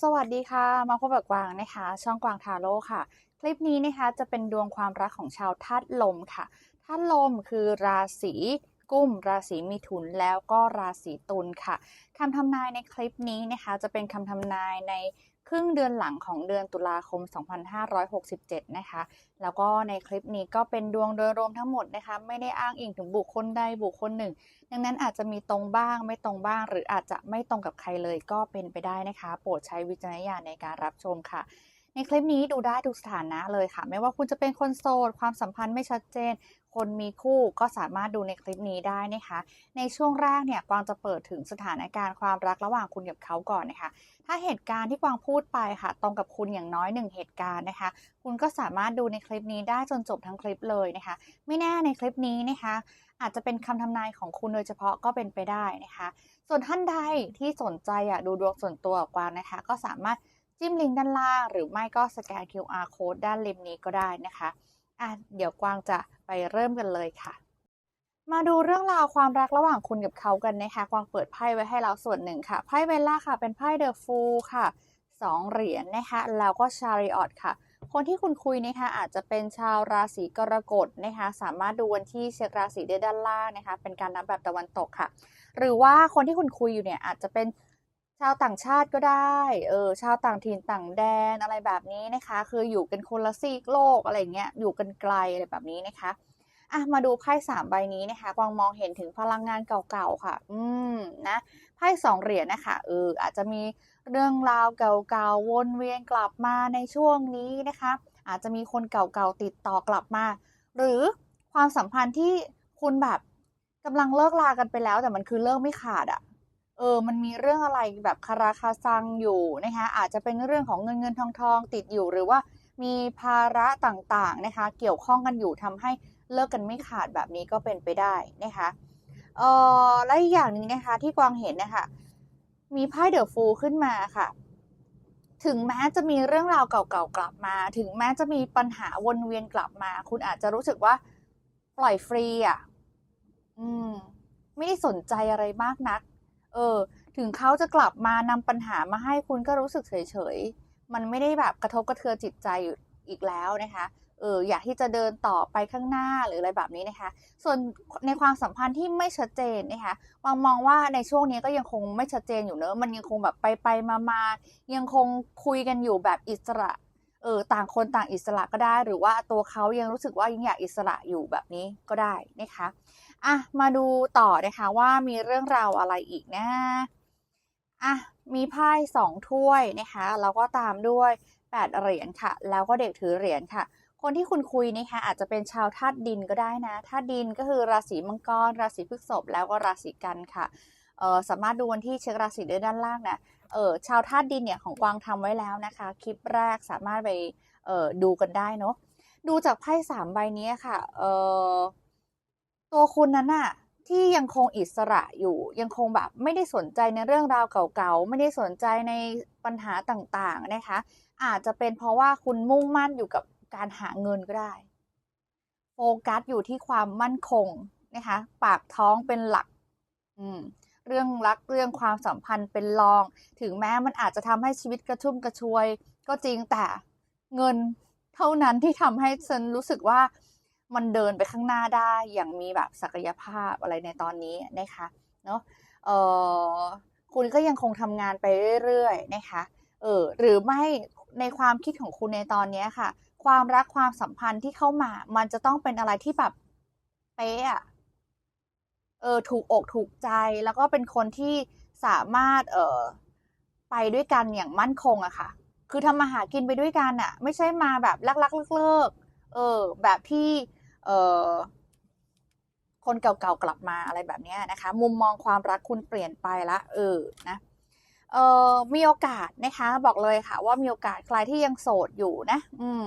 สวัสดีค่ะ มาพบกับกวางนะคะ ช่องกวางทาโร่ค่ะ คลิปนี้นะคะจะเป็นดวงความรักของชาวธาตุลมค่ะธาตุลมคือราศี กุมราศีมิถุนแล้วก็ราศีตุลค่ะคำทำนายในคลิปนี้นะคะจะเป็นคำทำนายในครึ่งเดือนหลังของเดือนตุลาคม 2567 นะคะ แล้วก็ในคลิปนี้ก็เป็นดวงโดยรวมทั้งหมดนะคะ ไม่ได้อ้างอิงถึงบุคคลใดบุคคลหนึ่ง ดังนั้นอาจจะมีตรงบ้างไม่ตรงบ้าง หรืออาจจะไม่ตรงกับใครเลยก็เป็นไปได้นะคะ โปรดใช้วิจารณญาณในการรับชมค่ะ ในคลิปนี้ดูได้ทุกสถานะเลยค่ะ ไม่ว่าคุณจะเป็นคนโสด ความสัมพันธ์ไม่ชัดเจน คนมีคู่ก็สามารถดูในคลิปนี้ได้นะคะ ในช่วงแรกเนี่ยกวางจะเปิดถึงสถานการณ์ความรักระหว่างคุณกับเขาก่อนนะคะ ถ้าเหตุการณ์ที่กวางพูดไปค่ะ ตรงกับคุณอย่างน้อยหนึ่งเหตุการณ์นะคะ คุณก็สามารถดูในคลิปนี้ได้จนจบทั้งคลิปเลยนะคะ ไม่แน่ในคลิปนี้นะคะ อาจจะเป็นคำทำนายของคุณโดยเฉพาะก็เป็นไปได้นะคะ ส่วนท่านใดที่สนใจอยากดูดวงส่วนตัวกับกวางนะคะ ก็สามารถจิ้มลิงก์ด้านล่าง หรือไม่ก็สแกน QR code ด้านริมนี้ก็ได้นะคะ อะเดี๋ยวกวางจะไปเริ่มกันเลยค่ะ มาดูเรื่องราวความรักระหว่างคุณกับเขากันนะคะกวางเปิดไพ่ไว้ให้แล้วส่วนหนึ่งค่ะไพ่เวลล่าค่ะ เป็นไพ่เดอะฟูลค่ะสองเหรียญนะคะแล้วก็ชาริออตค่ะ คนที่คุณคุยนะคะอาจจะเป็นชาวราศีกรกฎนะคะสามารถดูวันที่เช็คราศีได้ด้านล่างนะคะเป็นการนับแบบตะวันตกค่ะ หรือว่าคนที่คุณคุยอยู่เนี่ยอาจจะเป็น ชาวต่างชาติก็ได้ เออ ชาวต่างถิ่นต่างแดนอะไรแบบนี้นะคะ คืออยู่กันคนละซีกโลกอะไรเงี้ย อยู่กันไกลอะไรแบบนี้นะคะ อะ มาดูไพ่สามใบนี้นะคะ กวางมองเห็นถึงพลังงานเก่าๆค่ะ อืม นะ ไพ่สองเหรียญนะคะ เออ อาจจะมีเรื่องราวเก่าๆวนเวียนกลับมาในช่วงนี้นะคะ อาจจะมีคนเก่าๆติดต่อกลับมา หรือความสัมพันธ์ที่คุณแบบกำลังเลิกลากันไปแล้ว แต่มันคือเลิกไม่ขาดอะ่ะ ออมันมีเรื่องอะไรแบบคาราคาซังอยู่นะคะอาจจะเป็นเรื่องของเงินเงินทองทองติดอยู่ หรือว่ามีภาระต่างๆนะคะ เกี่ยวข้องกันอยู่ทำให้เลิกกันไม่ขาดแบบนี้ก็เป็นไปได้นะคะเออและอีกอย่างหนึ่งนะคะที่กวางเห็นนะคะมีไพ่เดอะฟูลขึ้นมาค่ะ ถึงแม้จะมีเรื่องราวเก่าๆกลับมา ถึงแม้จะมีปัญหาวนเวียนกลับมา คุณอาจจะรู้สึกว่าปล่อยฟรีอะ อืม ไม่ได้สนใจอะไรมากนัก เออ ถึงเขาจะกลับมานำปัญหามาให้คุณก็รู้สึกเฉยๆ มันไม่ได้แบบกระทบกระเทือนจิตใจอยู่อีกแล้วนะคะเอออยากที่จะเดินต่อไปข้างหน้าหรืออะไรแบบนี้นะคะ ส่วนในความสัมพันธ์ที่ไม่ชัดเจนนะคะวางมองว่าในช่วงนี้ก็ยังคงไม่ชัดเจนอยู่เนอะมันยังคงแบบไปไปมามายังคงคุยกันอยู่แบบอิสระเออต่างคนต่างอิสระก็ได้ หรือว่าตัวเขายังรู้สึกว่ายังอยากอิสระอยู่แบบนี้ก็ได้นะคะ อะมาดูต่อนะคะว่ามีเรื่องราวอะไรอีกนะอะมีไพ่สองถ้วยนะคะแล้วก็ตามด้วยแปดเหรียญค่ะ แล้วก็เด็กถือเหรียญค่ะ คนที่คุณคุยนะคะอาจจะเป็นชาวธาตุดินก็ได้นะธาตุดินก็คือราศีมังกร ราศีพฤษภแล้วก็ราศีกันค่ะเออสามารถดูวันที่เช็คราศีได้ด้านล่างนะเออชาวธาตุดินเนี่ยของกวางทำไว้แล้วนะคะ คลิปแรกสามารถไปเออดูกันได้เนาะดูจากไพ่สามใบนี้ค่ะเออ ตัวคุณนั้นอะที่ยังคงอิสระอยู่ ยังคงแบบไม่ได้สนใจในเรื่องราวเก่าๆ ไม่ได้สนใจในปัญหาต่างๆนะคะ อาจจะเป็นเพราะว่าคุณมุ่งมั่นอยู่กับการหาเงินก็ได้ โฟกัสอยู่ที่ความมั่นคงนะคะ ปากท้องเป็นหลัก อืมเรื่องรักเรื่องความสัมพันธ์เป็นรอง ถึงแม้มันอาจจะทำให้ชีวิตกระชุ่มกระชวย ก็จริงแต่เงินเท่านั้นที่ทำให้ฉันรู้สึกว่า มันเดินไปข้างหน้าได้อย่างมีแบบศักยภาพอะไรในตอนนี้นะคะเนาะเออคุณก็ยังคงทำงานไปเรื่อยๆนะคะเออหรือไม่ในความคิดของคุณในตอนนี้ค่ะ ความรักความสัมพันธ์ที่เข้ามา มันจะต้องเป็นอะไรที่แบบเป๊ะเออถูกอกถูกใจแล้วก็เป็นคนที่สามารถเออไปด้วยกันอย่างมั่นคงอะค่ะ คือทำมาหากินไปด้วยกันอะไม่ใช่มาแบบลักๆเลิกๆเออ แบบที่ คนเก่าๆกลับมาอะไรแบบนี้นะคะ มุมมองความรักคุณเปลี่ยนไปละเออนะเออมีโอกาสนะคะ บอกเลยค่ะ ว่ามีโอกาสใครที่ยังโสดอยู่นะ อืม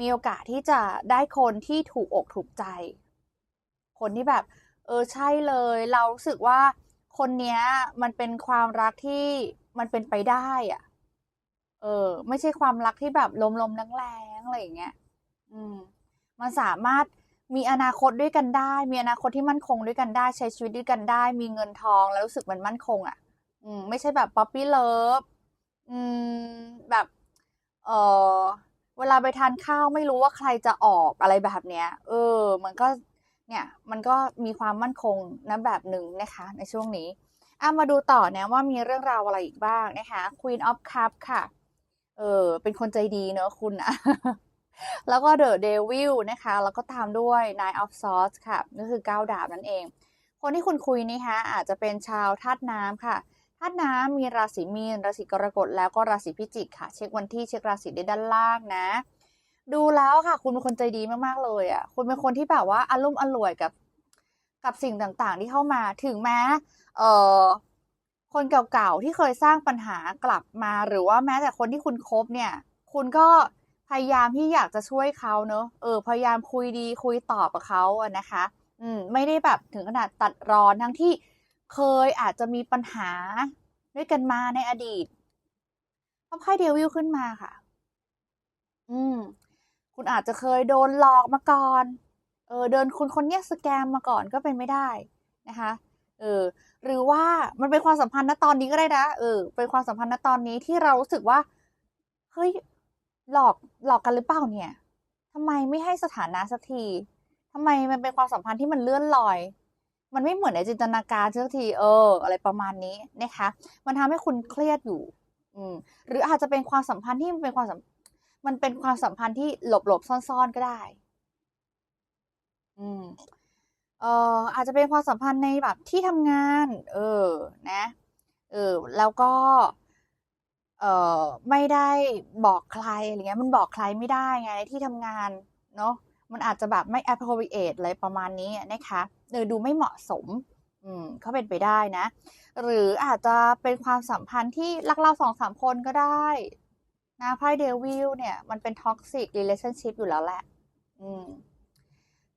มีโอกาสที่จะได้คนที่ถูกอกถูกใจ คนที่แบบ เออใช่เลย เรารู้สึกว่าคนเนี้ย มันเป็นความรักที่มันเป็นไปได้อะเออ ไม่ใช่ความรักที่แบบลมๆแรงๆอะไรอย่างเงี้ย อืม มันสามารถ มีอนาคตด้วยกันได้ มีอนาคตที่มั่นคงด้วยกันได้ ใช้ชีวิตด้วยกันได้ มีเงินทองแล้วรู้สึกมันมั่นคงอะ่ะ อืม ไม่ใช่แบบป๊อปปี้เลิฟอืม แบบ เออเวลาไปทานข้าวไม่รู้ว่าใครจะออกอะไรแบบเนี้ย เออ มันก็ เนี่ย มันก็มีความมั่นคงนะแบบหนึ่งนะคะ ในช่วงนี้อะมาดูต่อนะว่ามีเรื่องราวอะไรอีกบ้างนะคะ Queen of Cup ค่ะ เออ เป็นคนใจดีเนอะคุณอะ แล้วก็ The Devil นะคะ แล้วก็ตามด้วย Nine of Swords ค่ะก็คือก้าดาบนั่นเอง คนที่คุณคุยนะคะอาจจะเป็นชาวธาตุน้ำค่ะธาตุน้ำมีราศีมีน ราศีกรกฎแล้วก็ราศีพิจิกค่ะ เช็ควันที่เช็คราศีได้ด้านล่างนะ ดูแล้วค่ะ คุณเป็นคนใจดีมากๆเลยอะคุณเป็นคนที่แบบว่าอารมณ์อร่วยกับ กับสิ่งต่างๆ ที่เข้ามาถึงแม้เอ่อคนเก่าๆที่เคยสร้างปัญหากลับมา หรือว่าแม้แต่คนที่คุณคบเนี่ย คุณก็ พยายามที่อยากจะช่วยเขาเนอะเออพยายามคุยดีคุยตอบกับเขาอะนะคะ อืมไม่ได้แบบถึงขนาดตัดรอนทั้งที่เคยอาจจะมีปัญหาด้วยกันมาในอดีตพอไพ่เดวิลขึ้นมาค่ะ อืม คุณอาจจะเคยโดนหลอกมาก่อน เออ เดินคุณคนเนี้ยสแกมมาก่อนก็เป็นไม่ได้นะคะ เออ หรือว่ามันเป็นความสัมพันธ์ณตอนนี้ก็ได้นะ เออ เป็นความสัมพันธ์ณตอนนี้ที่เรารู้สึกว่า เฮ้ย หลอกหลอกกันหรือเปล่าเนี่ยทำไมไม่ให้สถานะสักทีทำไมมันเป็นความสัมพันธ์ที่มันเลื่อนลอย มันไม่เหมือนในจินตนาการสักที เออ อะไรประมาณนี้นะคะ มันทำให้คุณเครียดอยู่ อืม หรืออาจจะเป็นความสัมพันธ์ที่มันเป็นความสัมมันเป็นความสัมพันธ์ที่หลบๆซ่อนๆก็ได้ อืมเอ่ออาจจะเป็นความสัมพันธ์ในแบบที่ทำงาน เออ นะ เออ แล้วก็ เอ่อไม่ได้บอกใครอะไรเงี้ยมันบอกใครไม่ได้ไงที่ทำงานเนาะมันอาจจะแบบไม่ appropriate อะไรประมาณนี้นะคะเออดูไม่เหมาะสม อืมก็เป็นไปได้นะ หรืออาจจะเป็นความสัมพันธ์ที่รักเราสองสามคนก็ได้นะไพ่เดวิลเนี่ย มันเป็น toxic relationship อยู่แล้วแหละ อืม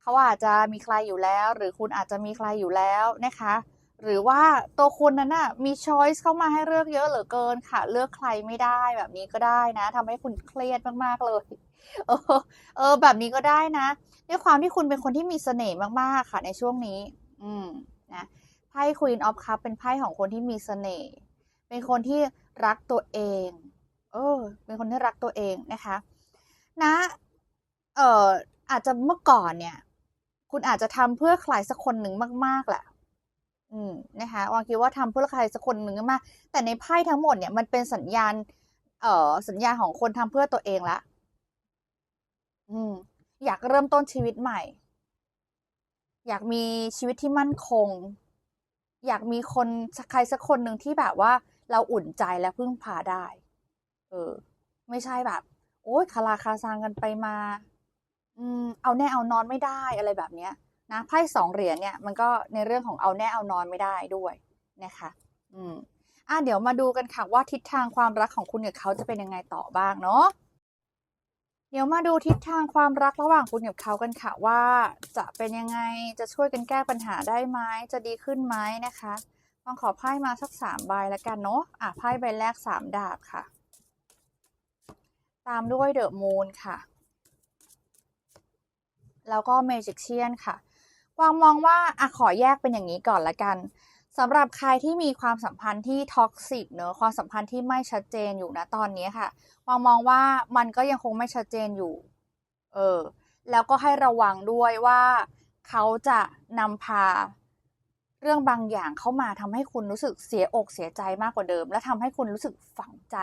เขาอาจจะมีใครอยู่แล้ว หรือคุณอาจจะมีใครอยู่แล้วนะคะ หรือว่าตัวคุณนั้นน่ะมี choice เข้ามาให้เลือกเยอะเหลือเกินค่ะ เลือกใครไม่ได้แบบนี้ก็ได้นะทำให้คุณเครียดมากๆเลยเออเออ แบบนี้ก็ได้นะด้วยความที่คุณเป็นคนที่มีเสน่ห์มากๆค่ะ ในช่วงนี้ อืมนะไพ่ Queen of Cup เป็นไพ่ของคนที่มีเสน่ห์เป็นคนที่รักตัวเอง เออ เป็นคนที่รักตัวเองนะคะ นะ เอออาจจะเมื่อก่อนเนี่ย คุณอาจจะทำเพื่อใครสักคนหนึ่งมาก ๆแหละ อืมนะคะวางคิดว่าทำเพื่อใครสักคนหนึ่งมาก แต่ในไพ่ทั้งหมดเนี่ยมันเป็นสัญญาณ เอ่อ สัญญาณของคนทำเพื่อตัวเองละ อืม อยากเริ่มต้นชีวิตใหม่ อยากมีชีวิตที่มั่นคง อยากมีคนใครสักคนหนึ่งที่แบบว่า เราอุ่นใจและพึ่งพาได้ เออ ไม่ใช่แบบ โอ๊ยคาราคาซังกันไปมา อืม เอาแน่เอานอนไม่ได้อะไรแบบเนี้ย นะไพ่สองเหรียญเนี่ยมันก็ในเรื่องของเอาแน่เอานอนไม่ได้ด้วยนะคะอืมอะเดี๋ยวมาดูกันค่ะว่าทิศทางความรักของคุณกับเขาจะเป็นยังไงต่อบ้างเนาะเดี๋ยวมาดูทิศทางความรักระหว่างคุณกับเขากันค่ะว่า จะเป็นยังไงจะช่วยกันแก้ปัญหาได้ไหมจะดีขึ้นไหมนะคะลองขอไพ่มาสักสามใบแล้วกันเนาะอะไพ่ใบแรกสามดาบค่ะ ตามด้วยเดอะมูนค่ะ แล้วก็เมจิกเชียนค่ะ วางมองว่าอะขอแยกเป็นอย่างนี้ก่อนละกันสำหรับใครที่มีความสัมพันธ์ที่ท็อกซิกเนอะความสัมพันธ์ที่ไม่ชัดเจนอยู่นะตอนนี้ค่ะกวางมองว่ามันก็ยังคงไม่ชัดเจนอยู่ เออ แล้วก็ให้ระวังด้วยว่าเขาจะนำพาเรื่องบางอย่างเข้ามาทำให้คุณรู้สึกเสียอกเสียใจมากกว่าเดิม และทำให้คุณรู้สึกฝังใจ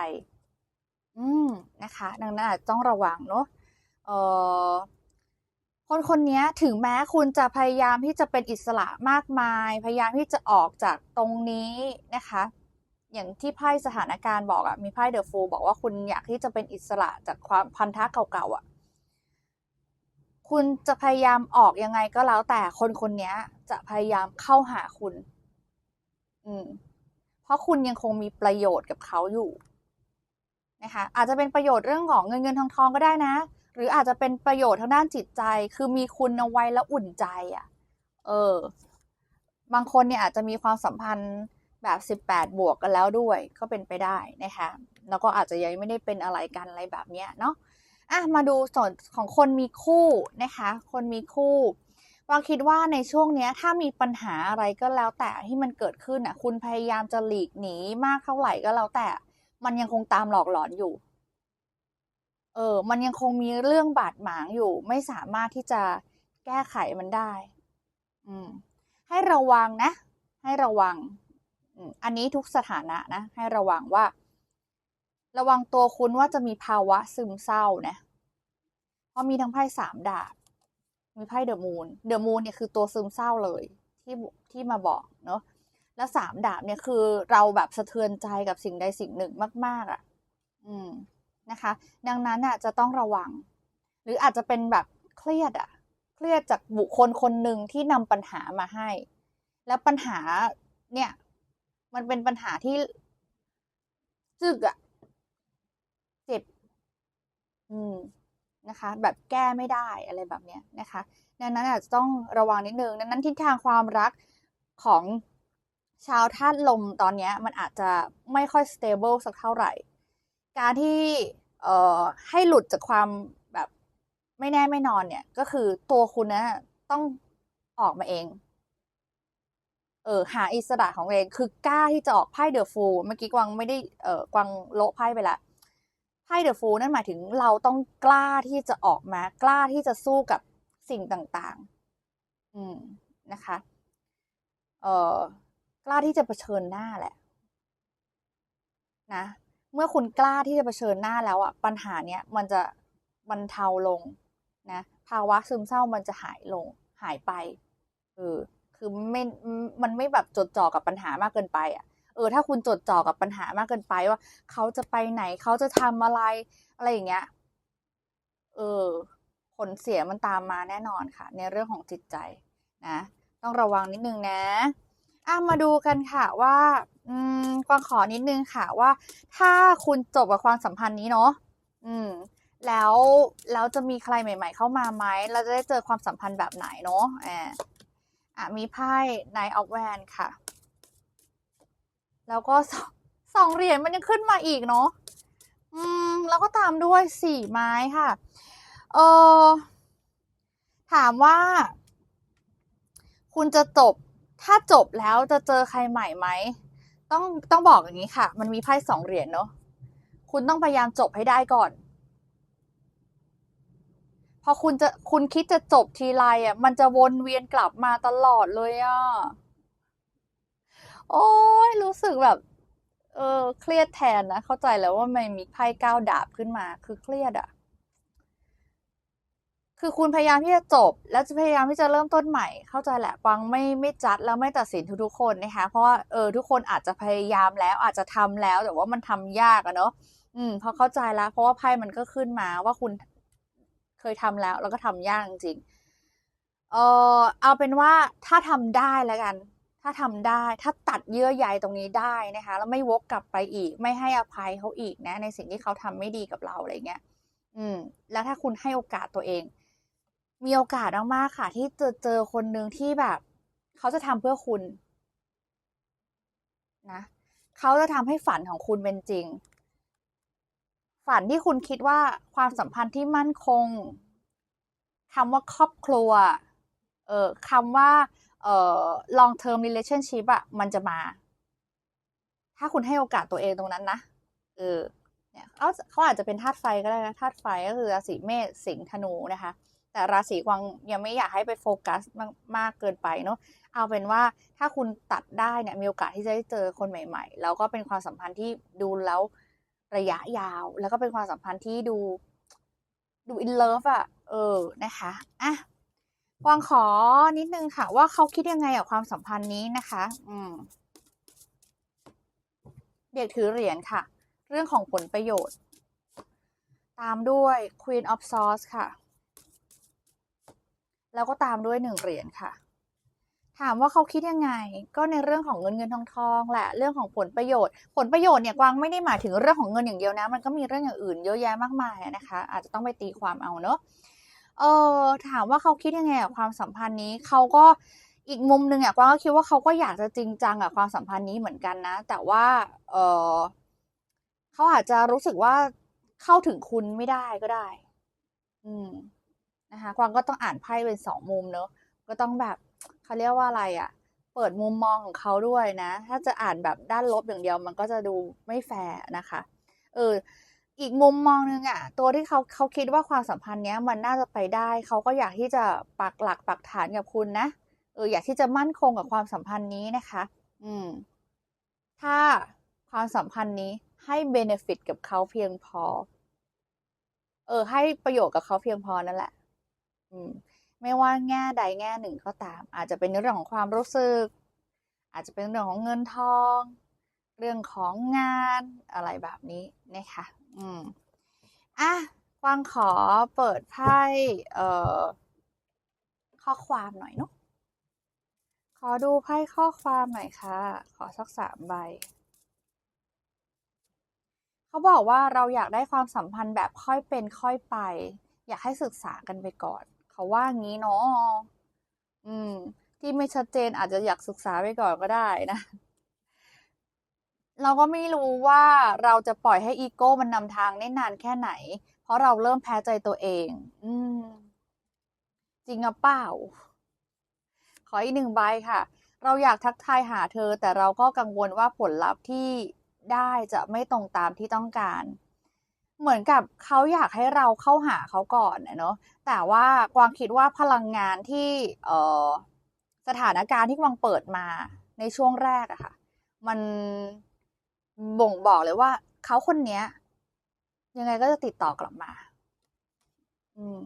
อืมนะคะ ดังนั้นอาจจะต้องระวังเนอะเออ คนคนนี้ถึงแม้คุณจะพยายามที่จะเป็นอิสระมากมาย พยายามที่จะออกจากตรงนี้นะคะ อย่างที่ไพ่สถานการณ์บอกอะมีไพ่เดอะฟูบอกว่าคุณอยากที่จะเป็นอิสระจากความพันธะเก่าๆอะคุณจะพยายามออกยังไงก็แล้วแต่คนคนนี้จะพยายามเข้าหาคุณ อืม เพราะคุณยังคงมีประโยชน์กับเขาอยู่นะคะอาจจะเป็นประโยชน์เรื่องของเงินเงินทองทองก็ได้นะ รืออาจจะเป็นประโยชน์ทางด้านจิตใจ คือมีคุณเอาไว้แล้วอุ่นใจอะ่ะ เออ บางคนเนี่ยอาจจะมีความสัมพันธ์แบบ 18 บวกกันแล้วด้วย ก็เป็นไปได้นะคะ แล้วก็อาจจะยังไม่ได้เป็นอะไรกันอะไรแบบเนี้ยเนาะ อะ มาดูส่วนของคนมีคู่นะคะ คนมีคู่วางคิดว่าในช่วงเนี้ยถ้ามีปัญหาอะไรก็แล้วแต่ที่มันเกิดขึ้นอะ คุณพยายามจะหลีกหนีมากเท่าไหร่ก็แล้วแต่ มันยังคงตามหลอกหลอนอยู่ เออมันยังคงมีเรื่องบาดหมางอยู่ ไม่สามารถที่จะแก้ไขมันได้ อืม ให้ระวังนะ ให้ระวังอืมอันนี้ทุกสถานะนะ ให้ระวังว่า ระวังตัวคุณว่าจะมีภาวะซึมเศร้านะเพราะมีทั้งไพ่สามดาบ มีไพ่เดอะมูนเดอะมูนเนี่ยคือตัวซึมเศร้าเลยที่ที่มาบอกเนาะแล้วสามดาบเนี่ยคือเราแบบสะเทือนใจกับสิ่งใดสิ่งหนึ่งมาก ๆอะ อืม นะคะ ดังนั้นอะจะต้องระวัง หรืออาจจะเป็นแบบเครียดอะ เครียดจากบุคคลคนหนึ่งที่นำปัญหามาให้ แล้วปัญหาเนี่ย มันเป็นปัญหาที่จึกอะเจ็บ อืมนะคะ แบบแก้ไม่ได้อะไรแบบเนี้ยนะคะดังนั้นอาจจะต้องระวังนิดนึงดังนั้นทิศทางความรักของชาวธาตุลมตอนนี้มันอาจจะไม่ค่อย stable สักเท่าไหร่ การที่ เอ่อให้หลุดจากความแบบไม่แน่ไม่นอนเนี่ย ก็คือตัวคุณนะต้องออกมาเอง เออหาอิสระของเอง คือกล้าที่จะออกไพ่เดอะฟูลเมื่อกี้กวางไม่ได้เอ่อกวางโละไพ่ไปละไพ่เดอะฟูลนั่นหมายถึงเราต้องกล้าที่จะออกมา กล้าที่จะสู้กับสิ่งต่าง ๆ อืมนะคะ เอ่อกล้าที่จะเผชิญหน้าแหละ นะ เมื่อคุณกล้าที่จะเผชิญหน้าแล้วอะปัญหาเนี้ยมันจะบรรเทาลงนะภาวะซึมเศร้ามันจะหายลงหายไปเออคือไม่มันไม่แบบจดจ่อกับปัญหามากเกินไปอะเออถ้าคุณจดจ่อกับปัญหามากเกินไปว่า เขาจะไปไหนเขาจะทำอะไรอะไรอย่างเงี้ยเออผลเสียมันตามมาแน่นอนค่ะ ในเรื่องของจิตใจนะ ต้องระวังนิดนึงนะอะมาดูกันค่ะว่า อืมกวางขอนิดนึงค่ะว่า ถ้าคุณจบกับความสัมพันธ์นี้เนาะอืม แล้วแล้วจะมีใครใหม่ ๆ เข้ามาไหมเราจะได้เจอความสัมพันธ์แบบไหนเนาะอาอะมีไพ่ Knight of Wands ค่ะ แล้วก็สองสองเหรียญมันยังขึ้นมาอีกเนาะอืม แล้วก็ตามด้วยสี่ไม้ค่ะ เออถามว่า คุณจะจบ ถ้าจบแล้วจะเจอใครใหม่ไหม ต้องต้องบอกอย่างงี้ค่ะ มันมีไพ่สองเหรียญเนาะคุณต้องพยายามจบให้ได้ก่อน พอคุณจะคุณคิดจะจบทีไรอะ มันจะวนเวียนกลับมาตลอดเลยอะ โอ๊ยรู้สึกแบบ เออ เครียดแทนนะ เข้าใจแล้วว่าทำไมมีไพ่เก้าดาบขึ้นมา คือเครียดอะ คือคุณพยายามที่จะจบ แล้วจะพยายามที่จะเริ่มต้นใหม่ เข้าใจแหละกวางไม่ไม่จัดแล้วไม่ตัดสินทุกๆคนนะคะ เพราะว่าเออทุกคนอาจจะพยายามแล้วอาจจะทำแล้ว แต่ว่ามันทำยากอะเนาะอืมพอเข้าใจแล้ว เพราะว่าไพ่มันก็ขึ้นมาว่าคุณเคยทำแล้ว แล้วก็ทำยากจริงเออเอาเป็นว่าถ้าทำได้แล้วกัน ถ้าทำได้ถ้าตัดเยื่อใยตรงนี้ได้นะคะ แล้วไม่วกกลับไปอีก ไม่ให้อภัยเขาอีกนะ ในสิ่งที่เขาทำไม่ดีกับเราอะไรเงี้ยอืม แล้วถ้าคุณให้โอกาสตัวเอง มีโอกาสมากๆค่ะ ที่จะเจอคนหนึ่งที่แบบ เขาจะทำเพื่อคุณนะเขาจะทำให้ฝันของคุณเป็นจริง ฝันที่คุณคิดว่าความสัมพันธ์ที่มั่นคงคำว่าครอบครัว เอ่อคำว่า เอ่อ long term relationship อะมันจะมา ถ้าคุณให้โอกาสตัวเองตรงนั้นนะ เออ เนี่ยเขาเขาอาจจะเป็นธาตุไฟก็ได้นะ ธาตุไฟก็คือราศีเมษ สิงห์ ธนูนะคะ แต่ราศีกวางยังไม่อยากให้ไปโฟกัสมากมากเกินไปเนาะเอาเป็นว่าถ้าคุณตัดได้เนี่ยมีโอกาสที่จะได้เจอคนใหม่ๆ แล้วก็เป็นความสัมพันธ์ที่ดูแล้วระยะยาว แล้วก็เป็นความสัมพันธ์ที่ดูดู in love อะเออนะคะอะกวางขอนิดนึงค่ะ ว่าเขาคิดยังไงกับความสัมพันธ์นี้นะคะ อืม เด็กถือเหรียญค่ะ เรื่องของผลประโยชน์ ตามด้วย Queen of Swords ค่ะ แล้วก็ตามด้วยหนึ่งเหรียญค่ะ ถามว่าเขาคิดยังไง ก็ในเรื่องของเงินเงินทองทองแหละเรื่องของผลประโยชน์ ผลประโยชน์เนี่ยกวางไม่ได้หมายถึงเรื่องของเงินอย่างเดียวนะ มันก็มีเรื่องอย่างอื่นเยอะแยะมากมายนะคะ อาจจะต้องไปตีความเอาเนาะเออถามว่าเขาคิดยังไงกับความสัมพันธ์นี้เขาก็อีกมุมหนึ่งอะกวางก็คิดว่าเขาก็อยากจะจริงจังกับความสัมพันธ์นี้เหมือนกันนะ แต่ว่าเออเขาอาจจะรู้สึกว่าเข้าถึงคุณไม่ได้ก็ได้ อืม นะคะกวางก็ต้องอ่านไพ่เป็น2มุมเนาะก็ต้องแบบเขาเรียกว่าอะไรอะตเปิดมุมมองของเขาด้วยนะ ถ้าจะอ่านแบบด้านลบอย่างเดียวมันก็จะดูไม่แฟร์นะคะ เอออีกมุมมองหนึงอะตัวที่เขาเขาคิดว่าความสัมพันธ์เนี้ยมันน่าจะไปได้เขาก็อยากที่จะปักหลักปักฐานกับคุณนะเอออยากที่จะมั่นคงกับความสัมพันธ์นี้นะคะ อืม ถ้าความสัมพันธ์นี้ให้เบเนฟิตกับเขาเพียงพอ เออ ให้ประโยชน์กับเขาเพียงพอนั่นแหละ ไม่ว่าแง่ใดแง่หนึ่งก็ตาม อาจจะเป็นเรื่องของความรู้สึก อาจจะเป็นเรื่องของเงินทอง เรื่องของงานอะไรแบบนี้นะคะอืมอะกวางขอเปิดไพ่เอ่อข้อความหน่อยเนาะขอดูไพ่ข้อความหน่อยค่ะ ขอสักสามใบ เขาบอกว่าเราอยากได้ความสัมพันธ์แบบค่อยเป็นค่อยไป อยากให้ศึกษากันไปก่อน เขาว่างี้เนาะอืม ที่ไม่ชัดเจนอาจจะอยากศึกษาไปก่อนก็ได้นะ เราก็ไม่รู้ว่าเราจะปล่อยให้อีโก้มันนำทางได้นานแค่ไหน เพราะเราเริ่มแพ้ใจตัวเอง อืม จริงหรือเปล่า ขออีกหนึ่งใบค่ะ เราอยากทักทายหาเธอ แต่เราก็กังวลว่าผลลัพธ์ที่ได้จะไม่ตรงตามที่ต้องการ เหมือนกับเขาอยากให้เราเข้าหาเขาก่อนเนาะแต่ว่ากวางคิดว่าพลังงานที่เออสถานการณ์ที่กวางเปิดมาในช่วงแรกอะค่ะ มันบ่งบอกเลยว่าเขาคนเนี้ย ยังไงก็จะติดต่อกลับมา อืม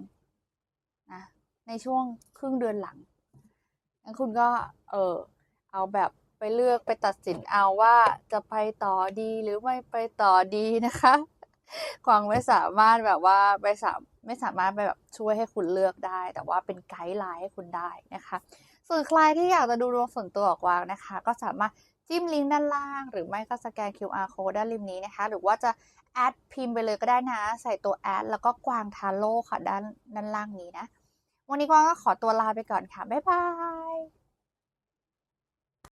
นะในช่วงครึ่งเดือนหลังงั้นคุณก็ เออเอาแบบไปเลือกไปตัดสินเอาว่าจะไปต่อดีหรือไม่ไปต่อดีนะคะ กวางไม่สามารถแบบว่าไปสามไม่สามารถไปแบบช่วยให้คุณเลือกได้ แต่ว่าเป็นไกด์ไลน์ให้คุณได้นะคะ ส่วนใครที่อยากจะดูดวงส่วนตัวขอกวางนะคะ ก็สามารถจิ้มลิงก์ด้านล่าง หรือไม่ก็สแกน QR code ด้านริมนี้นะคะ หรือว่าจะแอดพิมพ์ไปเลยก็ได้นะ ใส่ตัวแอดแล้วก็กวางทาโร่ค่ะด้านด้านล่างนี้นะ วันนี้กวางก็ขอตัวลาไปก่อนค่ะ บ๊ายบาย